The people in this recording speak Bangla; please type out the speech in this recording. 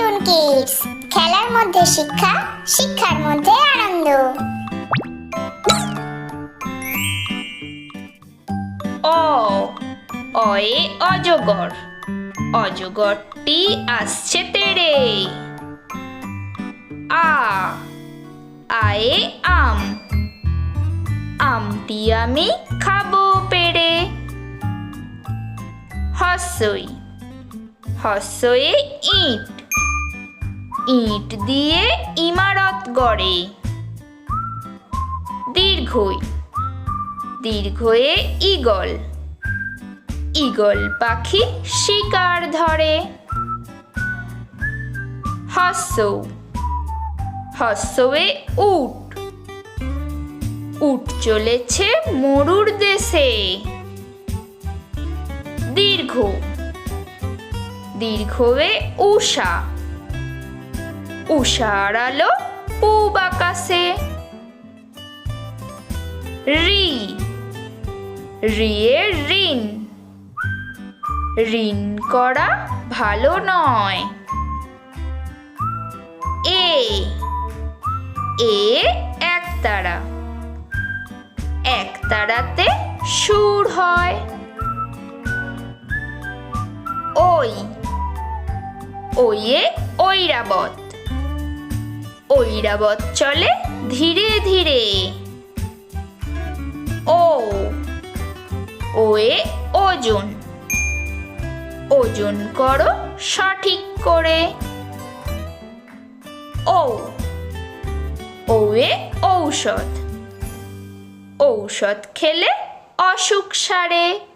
কার্টুন কিডস খেলার মধ্যে শিক্ষা, শিক্ষার মধ্যে আনন্দ। অ, অয়ে অজগর। অজগরটি আসছে তেড়ে আ, আয়ে আম। আমটি আমি খাব পেড়ে। হস্যই, হস্যয়ে ইট। ইট দিয়ে ইমারত গড়ে। দীর্ঘই। দীর্ঘয়ে ঈগল। ঈগল পাখি শিকার ধরে। হস্য হস্যে উট। উট চলেছে মরুর দেশে। দীর্ঘ। দীর্ঘয়ে উষা উষা আলো পূব আকাশে। রি। রিয়ে ঋণ। ঋণ করা ভালো নয়। এ। এ একতারা একতারাতে সুর হয়। ওই ওয়ে ঐরাবত। ঐরাবত চলে ধীরে ধীরে। ও, ওয়ে ওজন। ওজন করো সঠিক করে। ও, ওয়ে ঔষধ। ঔষধ খেলে অসুখ সারে।